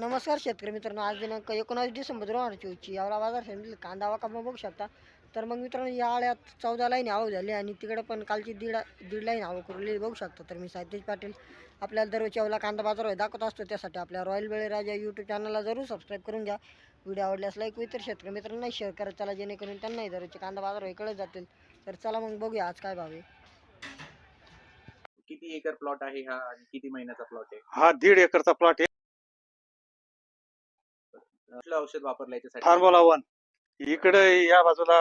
नमस्कार शेतकरी मित्रांनो आज दिनांक एकोणावीस डिसेंबर दोन हजार चोवीसची. यावला बाजार समितीला कांदा वाका बघू शकता. तर मग मित्रांनो या आळ्यात चौदा लाईन आवक झाली आणि तिकडं पण कालची दीड दीड लाईन आवक उरलेली बघू शकता. तर मी साहित्यज पाटील आपल्याला दररोज येवला कांदा बाजार होय दाखवत असतो. त्यासाठी आपल्या रॉयल बेळेराजा यूट्यूब चॅनलला जरूर सबस्क्राईब करून घ्या. व्हिडिओ आवडल्यास लाईक इतर शेतकरी मित्रांनाही शेअर करत चला जेणेकरून त्यांनाही दररोजचे कांदा बाजार कळत जातील. तर चला मग बघूया आज काय भाव आहे. किती एकर प्लॉट आहे हा आणि किती महिन्याचा प्लॉट आहे? हा दीड एकरचा प्लॉट आहे. कुठलं औषध वापरलं याच्यासाठी? फार्मोला वन इकडे या बाजूला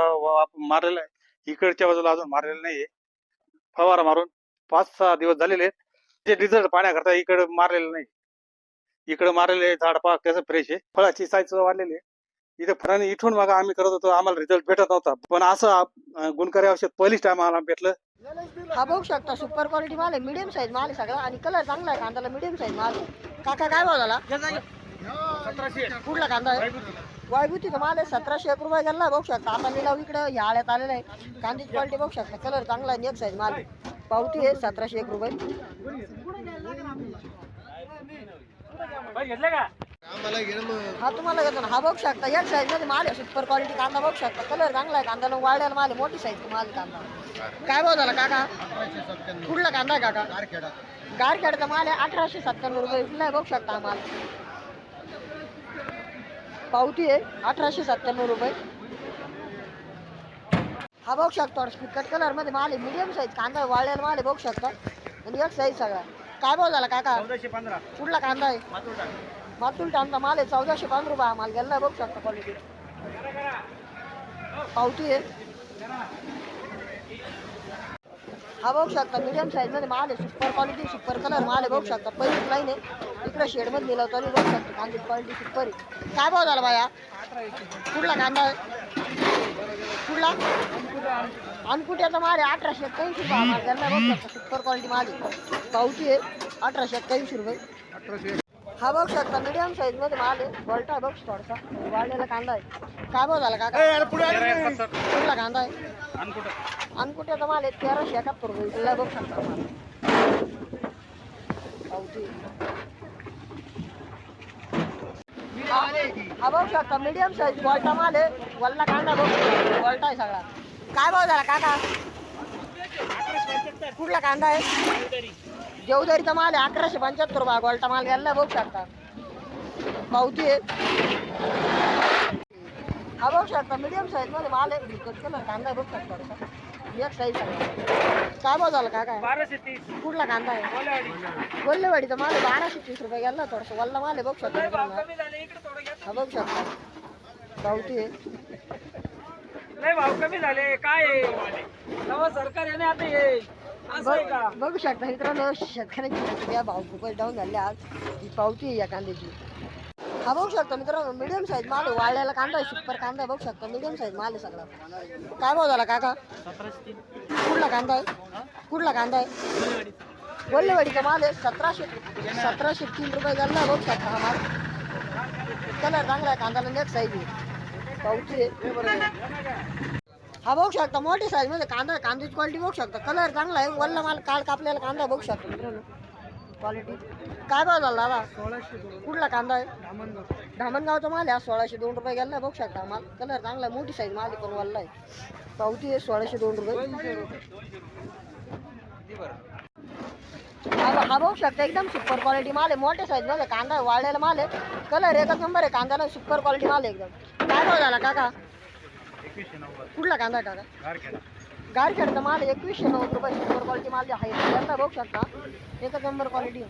मारलेला आहे. इकडच्या बाजूला अजून मारलेलं नाहीये. फवारा मारून पाच सहा दिवस झालेले आहेत. ते रिझल्ट पाहण्याकरता इकडे मारलेलं नाही. इकडे मारलेले झाड पाक त्याचं फ्रेश आहे. फळाची साईज वाढलेली आहे. इथं फळाने इथून मग आम्ही करत होतो. आम्हाला रिझल्ट भेटत नव्हता. पण असं गुणकारी औषध पहिलीच टाइम आम्हाला भेटलं. हा बघू शकता. सुपर क्वालिटी माल आहे. मिडियम साईज माल आहे सगळा. आणि कलर चांगला आहे. कांद्याला मिडियम साईज माल आहे. काका काय भाव झाला? कुठला कांदा आहे? वायभूतीचा माल आहे सतराशे एक रुपये गेला. बघू शकता. आता लिलाव इकडं. ह्या आळ्यात आलेला आहे. कांद्याची क्वालिटी बघू शकता. कलर चांगला आहे. एक साईज माल आहे. पावती आहे सतराशे एक रुपये. हा तुम्हाला घेतो ना. हा बघू शकता. एक साईजमध्ये माल आहे. सुपर क्वालिटी कांदा बघू शकता. कलर चांगला आहे कांदा. वाढलेला माल आहे. मोठी साईज माल आहे कांदा. काय भाव झाला काका? कुठला कांदा आहे काका? गारखेडचा माल आहे अठराशे सत्त्याण्णव रुपये विकला आहे बघू शकता हा माल. पावती आहे अठराशे सत्त्याण्णव रुपये. हा बघू शकता फिकट कलरमध्ये माल आहे मिडियम साईज कांदा वाळलेला माल आहे बघू शकता. आणि एक साईज सगळा. काय भाव झाला काका? कुठला कांदा आहे? मातुल टांचा माल आहे चौदाशे पंधरा रुपये हा माल. गेला बघू शकता क्वालिटी पावती आहे. हा बघू शकता मीडियम साईजमध्ये माल आहे सुपर क्वालिटी सुपर कलर माल आहे बघू शकता. पहिली लाईन आहे इकडे शेडमध्ये लिहिलं तरी बघू शकता कांद्याची क्वालिटी सुपर आहे. काय भाव झाला बाया? कुठला कांदा आहे? कुठला? अनकुट्याचा माल आहे अठराशे एक्क्याऐंशी रुपये माल. त्यांना बघू शकता सुपर क्वालिटी माल आहे. पावती आहे अठराशे एक्क्याऐंशी रुपये. हा बघू शकता मीडियम साईजमध्ये माल आहे बॉल्टा आहे बघ थोडासा. वाढलेला कांदा आहे. काय भाव झाला काका? कुठला कांदा आहे? अनकुट्याचा माल आहे तेराशे एकाहत्तर रुपये विकला बघू शकता माल हा बघू शकता मीडियम साईज बॉल्टा माल आहे. वल्ला कांदा बघू शकता. बॉल्टा आहे सगळा. काय भाव झाला काका? कुठला कांदा आहे? देवदारीचा माल आहे. अकराशे पंच्याहत्तर रुपये गोल्टा माल. घ्यायला बघू शकता. पावती आहे. शकता मीडियम साईजमध्ये माल आहे. बिलकुल कलर कांदा बघू शकता. एक साईज काय भाव झाला का काय? बाराशे तीस. कुठला कांदा आहे. गोल्लेवाडीचा माल आहे बाराशे तीस रुपये गेला थोडासा. वल्ला माल आहे बघू शकता. हा बघू शकता. पावती आहे. लय भाव कमी झाले काय? नवं सरकार येणे आता ये असं आहे का? बघ- शकता मित्रांनो शेतकऱ्यांची भाव खूपच डाऊन झाले आज. ही पावती आहे या कांद्याची. हा बघू शकतो मित्रांनो मिडियम साईज माल आहे. वाळलेला कांदा आहे सुपर कांदा आहे बघू शकता. मिडियम साईज माल आहे सगळा. काय भाव झाला काका? कुठला कांदा आहे? कुठला कांदा आहे? गोल्लेवाडीचा माल आहे सतराशे सतराशे तीन रुपये झाला बघू शकता हा माल. कलर चांगला आहे कांद्याला नेट साईज आहे. पावती आहे. हा बघू शकता मोठी साईजमध्ये कांदा आहे. कांद्याची क्वालिटी बघू शकता. कलर चांगला आहे वल्ला माल काल कापलेला कांदा बघू शकता मित्रांनो. क्वालिटी काय भाव झाला दादा? कुठला कांदा आहे? धामणगावचा माल आहे. हा सोळाशे दोन रुपये गेला बघू शकता माल. कलर चांगला आहे मोठी साईज माल आहे पण वल्ला आहे. पावती आहे सोळाशे दोन रुपये. हा बघ- हा बघू शकता एकदम सुपर क्वालिटी माल आहे. मोठ्या साईजमध्ये कांदा आहे वाळलेला माल आहे. कलर एकच नंबर आहे कांदा ना सुपर क्वालिटी माल आहे एकदम. काय भाव झाला काका? कुठला कांदा आहे काका? गारखेडचा माल एकवीसशे नव्वद रुपये. शंभर क्वालिटी माल आहे त्यांना बघू शकता. एकच नंबर क्वालिटी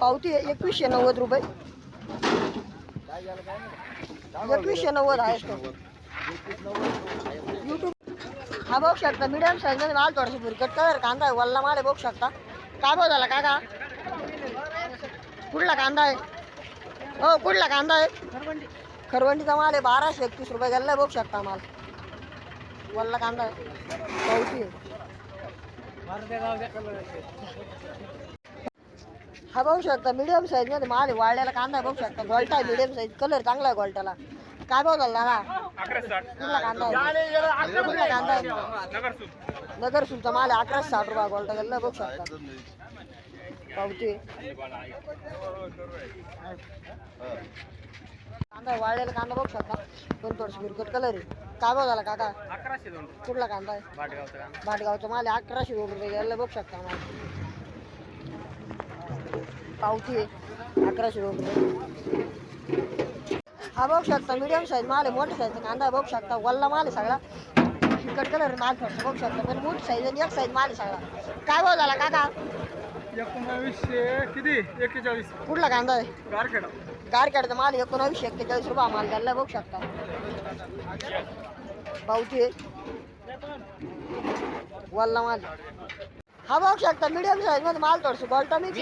पावती आहे एकवीसशे नव्वद रुपये. एकवीसशे नव्वद आहे युट्यूब हा बघू शकता मीडियम साईजमध्ये माल थोडासा भुरकट कलर कांदा आहे वल्ला माल आहे बघू शकता. काय भाव झाला काका? कुठला कांदा आहे? हो कुठला कांदा आहे? खरवंडीचा माल आहे बाराशे एकतीस रुपये गेला बघू शकता माल. वल्ला कांदा आहे. पावती हा बघू शकता मीडियम साईजमध्ये माल आहे वाळलेला कांदा आहे बघू शकता. गोल्टा आहे मीडियम साईज कलर चांगला आहे गोल्टाला. काय भाव झाला हा? कुठला कांदा आहे? कुठला कांदा आहे? नगर सुलचा माल आहे अकराशे साठ रुपये गोल्टा गेला बघू शकता. पावती कांदा वाळलेला कांदा बघू शकता. पण थोडस बिरकट कलर आहे. काय भाव झाला काका? अकराशे दोन कुठला कांदा आहे? भाटगावचा माल आहे. अकराशे दोन रुपये यायला बघू शकता माल. पावती आहे. अकराशे दोन रुपये. हा बघू शकता मीडियम साईज माल आहे मोठ्या साईजचा कांदा बघू शकता. वल्ला माल आहे सगळा. फिकट कलर माल थोडसा बघू शकता. पण मोठी साईज आणि एक साईज माल आहे सगळा. काय भाव झाला काका? एकोणावीसशे किती? एक्केचाळीस कुठला कांदा आहे? गारखेडा. गारखेडचा माल एकोणावीसशे एक्केचाळीस रुपये माल घ्यायला बघू शकता. पावती आहे वल्ला माल हा बघू शकता मीडियम साईजमध्ये माल थोडस बॉल्टा मिक्स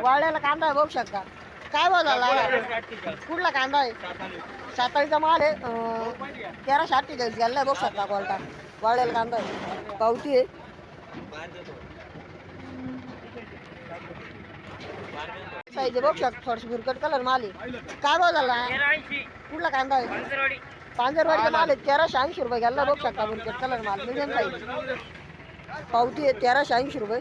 वाळ्याला कांदा आहे बघू शकता. काय भाव झाला कुठला कांदा आहे? साताळीचा माल आहे. तेराशे अठ्ठेचाळीस घ्यायला बघू शकता क्वालटा वाळ्याला कांदा आहे. पावती आहे साईज बघ शक थोडस भुरकट कलर माल आहे. काय भाव झाला? कुठला कांदा आहे? पांजरवाडीचा माल आहे. तेराशे ऐंशी रुपये घ्यायला बघ शकता भुरकट कलर माल. मिडियम साईज पावती आहे तेराशे ऐंशी रुपये.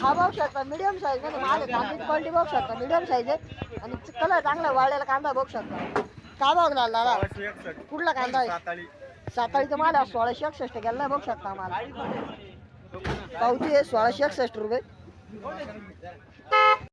हा बघू शकता मीडियम साईजमध्ये माल आहे. कांद्याची क्वालिटी बघू शकता. मीडियम साईज आहे. आणि कलर चांगला वाळलेला कांदा बघू शकता. काय भाव झाला दादा? कुठला कांदा आहे? साताळीचा माल आहे. सोळाशे एकसष्ट घ्यायला बघू शकता मला पावती आहे सोळाशे एकसष्ट रुपये.